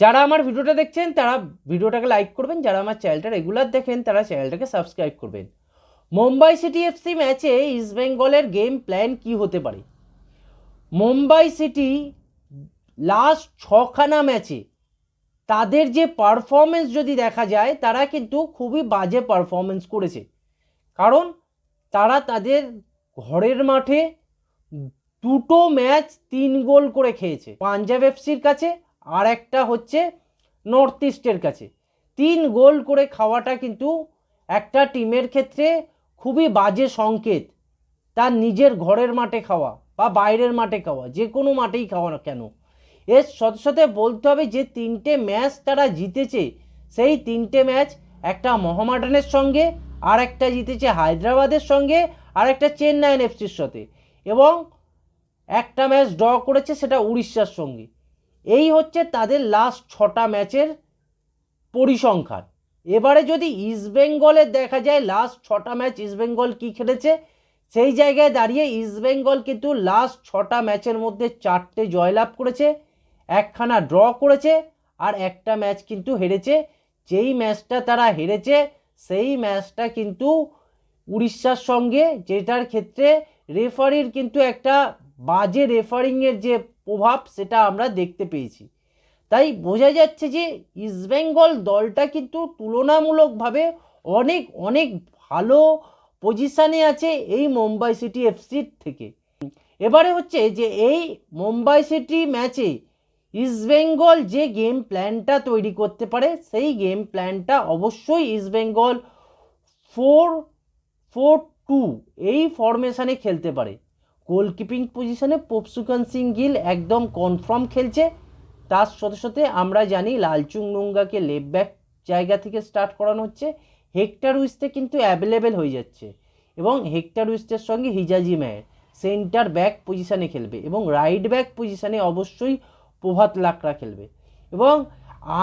যারা আমার ভিডিওটা দেখছেন, তারা ভিডিওটাকে লাইক করবেন। যারা আমার চ্যানেলটা রেগুলার দেখেন, তারা চ্যানেলটাকে সাবস্ক্রাইব করবেন। মুম্বাই সিটি এফসি ম্যাচে ইস্ট বেঙ্গলের গেম প্ল্যান কি হতে পারে? মুম্বাই সিটি লাস্ট ছখানা ম্যাচে তাদের যে পারফরমেন্স যদি দেখা যায়, তারা কিন্তু খুবই বাজে পারফরমেন্স করেছে। কারণ তারা তাদের ঘরের মাঠে দুটো ম্যাচ তিন গোল করে খেয়েছে। পাঞ্জাব এফসির কাছে আর একটা হচ্ছে নর্থ ইস্টের কাছে। তিন গোল করে খাওয়াটা কিন্তু একটা টিমের ক্ষেত্রে খুবই বাজে সংকেত। তার নিজের ঘরের মাঠে খাওয়া বা বাইরের মাঠে খাওয়া, যে কোনো মাঠেই খাওয়া না কেন? এর সাথে সাথে বলতে হবে যে তিনটে ম্যাচ তারা জিতেছে, সেই তিনটে ম্যাচ একটা মোহামেডানের সঙ্গে, আর একটা জিতেছে হায়দ্রাবাদের সঙ্গে, আর একটা চেন্নাইন এফসির সাথে। এবং একটা ম্যাচ ড্র করেছে সেটা উড়িষ্যার সঙ্গে। এই হচ্ছে তাদের লাস্ট ছটা ম্যাচের পরিসংখ্যান। এবারে যদি ইস্টবেঙ্গলের দেখা যায় লাস্ট ছটা ম্যাচ ইস্টবেঙ্গল কী খেলেছে? সেই জায়গায় দাঁড়িয়ে ইস্টবেঙ্গল কিন্তু লাস্ট ছটা ম্যাচের মধ্যে চারটে জয়লাভ করেছে, একখানা ড্র করেছে, আর একটা ম্যাচ কিন্তু হেরেছে। যেই ম্যাচটা তারা হেরেছে, সেই ম্যাচটা কিন্তু উড়িষ্যার সঙ্গে, যেটার ক্ষেত্রে রেফারির কিন্তু একটা বাজে রেফারিংয়ের যে প্রভাব সেটা আমরা দেখতে পেয়েছি। তাই বোঝা যাচ্ছে যে ইস্টবেঙ্গল দলটা কিন্তু তুলনামূলকভাবে অনেক অনেক ভালো পজিশানে আছে এই মুম্বাই সিটি এফসির থেকে। এবারে হচ্ছে যে এই মুম্বাই সিটি ম্যাচে ইস্টবেঙ্গল যে গেম প্ল্যানটা তৈরি করতে পারে, সেই গেম প্ল্যানটা অবশ্যই ইস্টবেঙ্গল ফোর ফোর টু এই ফরমেশানে খেলতে পারে। গোলকিপিং পজিশনে পপসুকান সিং গিল একদম কনফার্ম খেলছে। তার সাথে সাথে আমরা জানি লালচুং নুঙ্গাকে লেফট ব্যাক জায়গা থেকে স্টার্ট করানো হচ্ছে। হেক্টার উইস্তে কিন্তু অ্যাভেলেবেল হয়ে যাচ্ছে এবং হেক্টার উইস্টের সঙ্গে হিজাজি ম্যায় সেন্টার ব্যাক পজিশানে খেলবে এবং রাইট ব্যাক পজিশানে অবশ্যই প্রভাত লাকড়া খেলবে এবং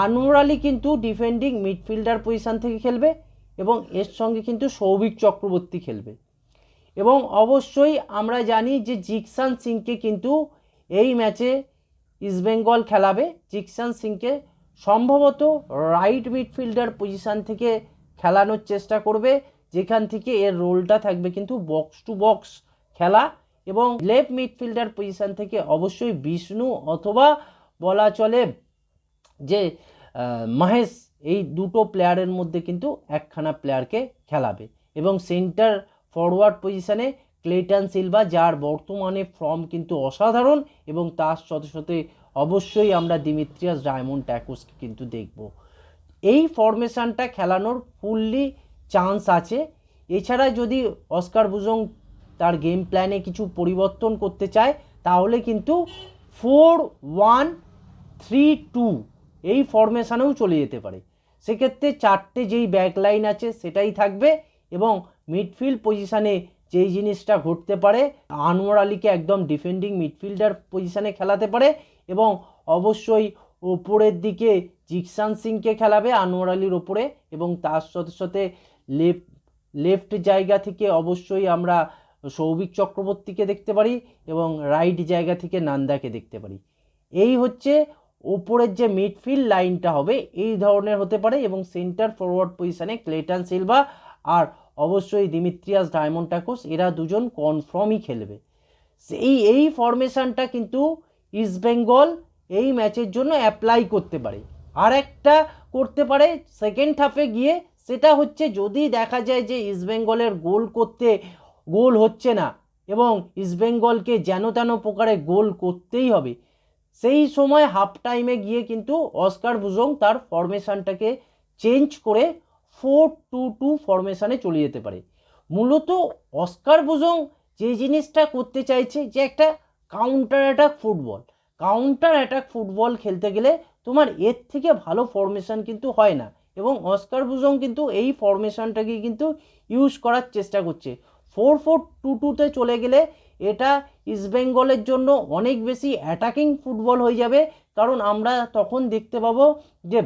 আনোয়ার আলী কিন্তু ডিফেন্ডিং মিডফিল্ডার পজিশান থেকে খেলবে এবং এর সঙ্গে কিন্তু সৌভিক চক্রবর্তী খেলবে। এবং অবশ্যই আমরা জানি যে জিকসান সিংকে কিন্তু এই ম্যাচে ইস্টবেঙ্গল খেলাবে। জিকসান সিংকে সম্ভবত রাইট মিডফিল্ডার পজিশান থেকে খেলানোর চেষ্টা করবে। যেখান থেকে এর রোলটা থাকবে কিন্তু বক্স টু বক্স খেলা এবং লেফট মিডফিল্ডার পজিশান থেকে অবশ্যই বিষ্ণু অথবা বলা চলে যে মহেশ এই দুটো প্লেয়ারের মধ্যে কিন্তু একখানা প্লেয়ারকে খেলাবে এবং সেন্টার ফরওয়ার্ড পজিশানে ক্লেটন সিলভা যার বর্তমানে ফর্ম কিন্তু অসাধারণ এবং তার সাথে সাথে অবশ্যই আমরা দিমিত্রিয়াস ডায়মন্ড ট্যাকোসকে কিন্তু দেখব। এই ফরমেশনটা খেলানোর ফুললি চান্স আছে। এছাড়া যদি অস্কার বুজং তার গেম প্ল্যানে কিছু পরিবর্তন করতে চায়, তাহলে কিন্তু ফোর ওয়ান থ্রি টু এই ফরমেশানেও চলে যেতে পারে। সেক্ষেত্রে চারটে যেই ব্যাক লাইন আছে, সেটাই থাকবে এবং মিডফিল্ড পজিশানে যেই জিনিসটা ঘটতে পারে, আনোয়ার আলীকে একদম ডিফেন্ডিং মিডফিল্ডার পজিশানে খেলাতে পারে এবং অবশ্যই ওপরের দিকে জিকসান সিংকে খেলাবে আনোয়ার আলীর ওপরে এবং তার সাথে সাথে লেফট লেফট জায়গা থেকে অবশ্যই আমরা সৌভিক চক্রবর্তীকে দেখতে পারি এবং রাইট জায়গা থেকে নান্দাকে দেখতে পারি। এই হচ্ছে ওপরের যে মিডফিল্ড লাইনটা হবে, এই ধরনের হতে পারে এবং সেন্টার ফরওয়ার্ড পজিশানে ক্লেটন সিলভা আর অবশ্যই দিমিত্রিয়াস ডায়মন্ড টাকোস এরা দুজন কনফার্মই খেলবে। এই এই ফরমেশনটা কিন্তু ইস্টবেঙ্গল এই ম্যাচের জন্য অ্যাপ্লাই করতে পারে। আর একটা করতে পারে সেকেন্ড হাফে গিয়ে, সেটা হচ্ছে যদি দেখা যায় যে ইস্টবেঙ্গলের গোল করতে গোল হচ্ছে না এবং ইস্টবেঙ্গলকে যেন তেন প্রকারে গোল করতেই হবে, সেই সময় হাফ টাইমে গিয়ে কিন্তু অস্কার বুজং তার ফরমেশনটাকে চেঞ্জ করে ফোর টু টু ফরমেশানে চলে যেতে পারে। মূলত অস্কার বুজং যে জিনিসটা করতে চাইছে যে একটা counter attack football counter attack football খেলতে গেলে তোমার এর থেকে ভালো ফরমেশন কিন্তু হয় না এবং অস্কার বুজং কিন্তু এই ফরমেশনটাকে কিন্তু ইউজ করার চেষ্টা করছে। ফোর ফোর টু টুতে চলে গেলে এটা ইস্টবেঙ্গলের জন্য অনেক বেশি অ্যাটাকিং ফুটবল হয়ে যাবে। কারণ আমরা তখন দেখতে পাবো যে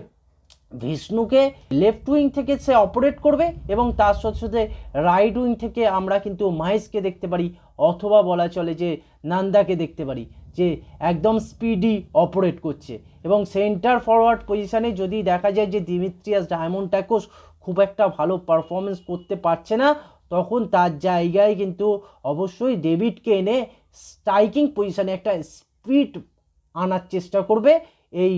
বিষ্ণুকে লেফট উইং থেকে সে অপারেট করবে এবং তার সাথে সাথে রাইট উইং থেকে আমরা কিন্তু মাহেশকে দেখতে পারি অথবা বলা চলে যে নান্দাকে দেখতে পারি, যে একদম স্পিডি অপারেট করছে। এবং সেন্টার ফরওয়ার্ড পজিশানে যদি দেখা যায় যে দিমিত্রিয়াস ডায়মন্ড ট্যাকোস খুব একটা ভালো পারফরমেন্স করতে পারছে না, তখন তার জায়গায় কিন্তু অবশ্যই ডেভিডকে এনে স্ট্রাইকিং পজিশানে একটা স্পিড আনার চেষ্টা করবে এই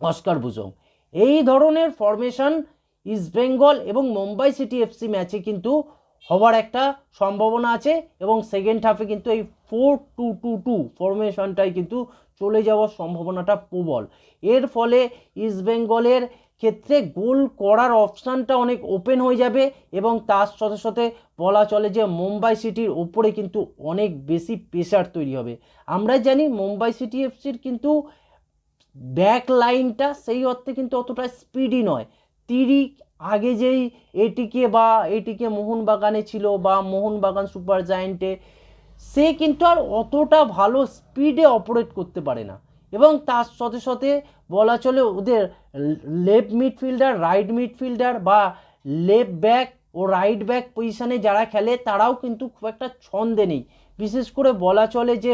অস্কার বুজং এই ধরনের ফরমেশন ইস্টবেঙ্গল এবং মুম্বাই সিটি এফসি ম্যাচে কিন্তু হওয়ার একটা সম্ভাবনা আছে এবং সেকেন্ড হাফে কিন্তু এই ফোর টু টু টু ফরমেশনটাই কিন্তু চলে যাওয়ার সম্ভাবনাটা প্রবল। এর ফলে ইস্টবেঙ্গলের ক্ষেত্রে গোল করার অপশানটা অনেক ওপেন হয়ে যাবে এবং তার সাথে সাথে বলা চলে যে মুম্বাই সিটির ওপরে কিন্তু অনেক বেশি প্রেশার তৈরি হবে। আমরা জানি মুম্বাই সিটি এফসির কিন্তু ব্যাক লাইনটা সেই অর্থে কিন্তু অতটা স্পিডি নয়। তিরিক আগে যেই এটিকে বা এটিকে মোহনবাগানে ছিল বা মোহনবাগান সুপার জায়েন্টে সে কিন্তু আর অতটা ভালো স্পিডে অপারেট করতে পারে না। এবং তার সাথে সাথে বলা চলে ওদের লেফট মিডফিল্ডার রাইট মিডফিল্ডার বা লেফট ব্যাক ও রাইট ব্যাক পজিশানে যারা খেলে, তারাও কিন্তু খুব একটা ছন্দে নেই। বিশেষ করে বলা চলে যে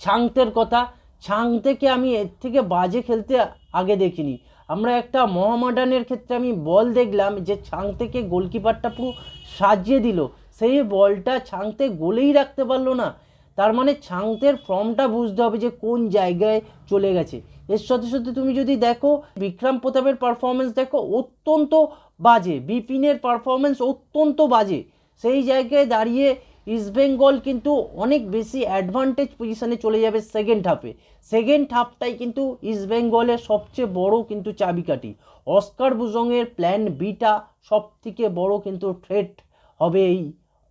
ছাংতের কথা ছাংতেকে আমি এর থেকে বাজে খেলতে আগে দেখিনি। আমরা একটা মহামাডানের ক্ষেত্রে আমি বল দেখলাম যে ছাং থেকে গোলকিপারটা পুরো সাজিয়ে দিল। সেই বলটা ছাংতে গোলেই রাখতে পারল না। তার মানে ছাংতের ফর্মটা বুঝতে হবে যে কোন জায়গায় চলে গেছে। এর সাথে সাথে তুমি যদি দেখো, বিক্রম প্রতাপের পারফরমেন্স দেখো, অত্যন্ত বাজে। বিপিনের পারফরমেন্স অত্যন্ত বাজে। সেই জায়গায় দাঁড়িয়ে ইস্টবেঙ্গল কিন্তু অনেক বেশি অ্যাডভান্টেজ পজিশনে চলে যাবে সেকেন্ড হাফে সেকেন্ড হাফটাই কিন্তু ইস্টবেঙ্গলের সবচেয়ে বড় কিন্তু চাবিকাঠি। অস্কার বুজংয়ের প্ল্যান বিটা সব থেকে বড় কিন্তু থ্রেট হবে এই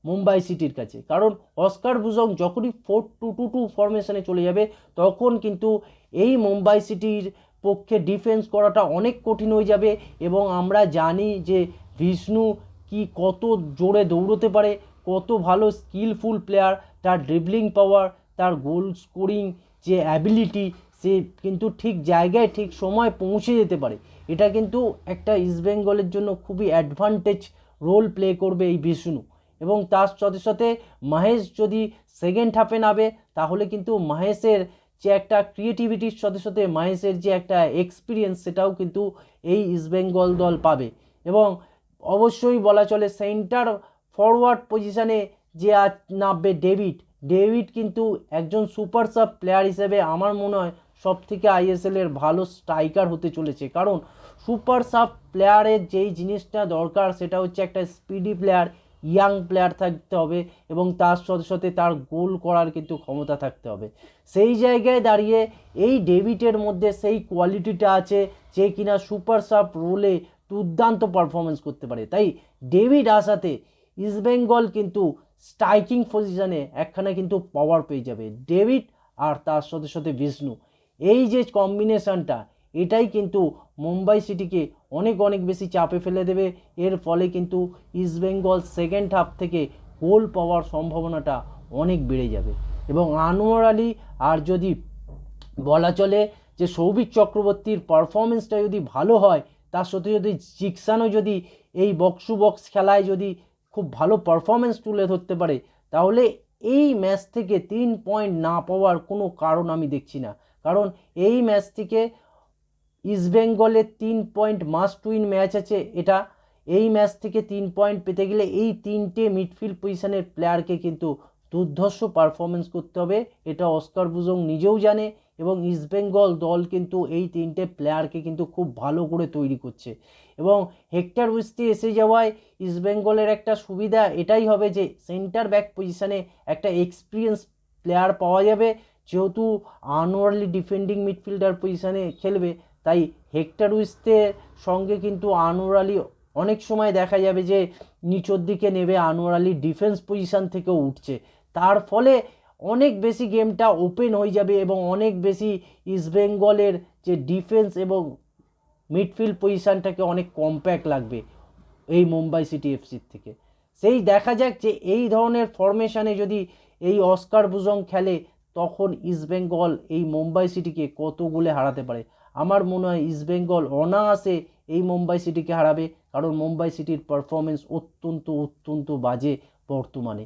মুম্বাই সিটির কাছে। কারণ অস্কার বুজং যখনই ফোর টু টু টু ফরমেশনে চলে যাবে, তখন কিন্তু এই মুম্বাই সিটির পক্ষে ডিফেন্স করাটা অনেক কঠিন হয়ে যাবে এবং আমরা জানি যে বিষ্ণু কি কত জোরে দৌড়তে পারে কত ভালো স্কিলফুল প্লেয়ার তার ড্রিবলিং পাওয়ার তার গোল স্কোরিং যে অ্যাবিলিটি সে কিন্তু ঠিক জায়গায়, ঠিক সময় পৌঁছে যেতে পারে। এটা কিন্তু একটা ইস্টবেঙ্গলের জন্য খুবই অ্যাডভান্টেজ রোল প্লে করবে এই বিষ্ণু। এবং তার সাথে সাথে মহেশ যদি সেকেন্ড হাফে নাবে তাহলে কিন্তু মহেশের যে একটা ক্রিয়েটিভিটির সাথে সাথে মহেশের যে একটা এক্সপিরিয়েন্স সেটাও কিন্তু এই ইস্টবেঙ্গল দল পাবে। এবং অবশ্যই বলা চলে সেন্টার ফরওয়ার্ড পজিশানে যে আজ নামবে ডেভিড। ডেভিড কিন্তু একজন সুপার সাব প্লেয়ার হিসেবে আমার মনে হয় সব থেকে আইএসএলের ভালো স্ট্রাইকার হতে চলেছে। কারণ সুপার সাব প্লেয়ারের যেই জিনিসটা দরকার সেটা হচ্ছে একটা স্পিডি প্লেয়ার, ইয়াং প্লেয়ার থাকতে হবে এবং তার সাথে সাথে তার গোল করার কিন্তু ক্ষমতা থাকতে হবে। সেই জায়গায় দাঁড়িয়ে এই ডেভিডের মধ্যে সেই কোয়ালিটিটা আছে যে কিনা সুপার সাব রোলে দুর্দান্ত পারফরমেন্স করতে পারে। তাই ডেভিড আসাতে ইস্টবেঙ্গল কিন্তু স্ট্রাইকিং পজিশনে একখানে কিন্তু পাওয়ার পেয়ে যাবে। ডেভিড আর তার সাথে সাথে বিষ্ণু এই যে কম্বিনেশনটা এটাই কিন্তু মুম্বাই সিটিকে অনেক অনেক বেশি চাপে ফেলে দেবে। এর ফলে কিন্তু ইস্টবেঙ্গল সেকেন্ড হাফ থেকে গোল পাওয়ার সম্ভাবনাটা অনেক বেড়ে যাবে। এবং আনোয়ার আলী, আর যদি বলা চলে যে সৌভিক চক্রবর্তীর পারফরমেন্সটা যদি ভালো হয়, তার সাথে যদি জিকসানও যদি এই বক্সু বক্স খেলায় যদি খুব ভালো পারফরমেন্স তুলে ধরতে পারে, তাহলে এই ম্যাচ থেকে তিন পয়েন্ট না পাওয়ার কোনো কারণ আমি দেখছি না। কারণ এই ম্যাচ থেকে ইস্টবেঙ্গলের তিন পয়েন্ট মাস্ট উইন ম্যাচ আছে, এটা এই ম্যাচ থেকে তিন পয়েন্ট পেতে গেলে এই তিনটে মিডফিল্ড পজিশনের প্লেয়ারকে কিন্তু দুর্ধর্ষ পারফরমেন্স করতে হবে, এটা অস্কার বুজং নিজেও জানে। এবং ইস্টবেঙ্গল দল কিন্তু এই তিনটে প্লেয়ারকে কিন্তু খুব ভালো করে তৈরি করছে। এবং হেক্টর উইস্তি এসে যাওয়ায় ইস্টবেঙ্গলের একটা সুবিধা এটাই হবে যে সেন্টার ব্যাক পজিশনে একটা এক্সপিরিয়েন্স প্লেয়ার পাওয়া যাবে। যেহেতু আনোয়ারলি ডিফেন্ডিং মিডফিল্ডার পজিশনে খেলবে, তাই হেক্টর উইস্তের সঙ্গে কিন্তু আনোয়ার আলী অনেক সময় দেখা যাবে যে নিচের দিকে নেবে আনোয়ার আলী ডিফেন্স পজিশন থেকেও উঠছে। তার ফলে অনেক বেশি গেমটা ওপেন হয়ে যাবে এবং অনেক বেশি ইস্টবেঙ্গলের যে ডিফেন্স এবং মিডফিল্ড পজিশানটাকে অনেক কম্প্যাক্ট লাগবে এই মুম্বাই সিটি এফসির থেকে। সেই দেখা যাক যে এই ধরনের ফরমেশানে যদি এই অস্কার বুজং খেলে, তখন ইস্টবেঙ্গল এই মুম্বাই সিটিকে কত গোলে হারাতে পারে? আমার মনে হয় ইস্টবেঙ্গল অনায়াসে এই মুম্বাই সিটিকে হারাবে, কারণ মুম্বাই সিটির পারফরমেন্স অত্যন্ত অত্যন্ত বাজে বর্তমানে।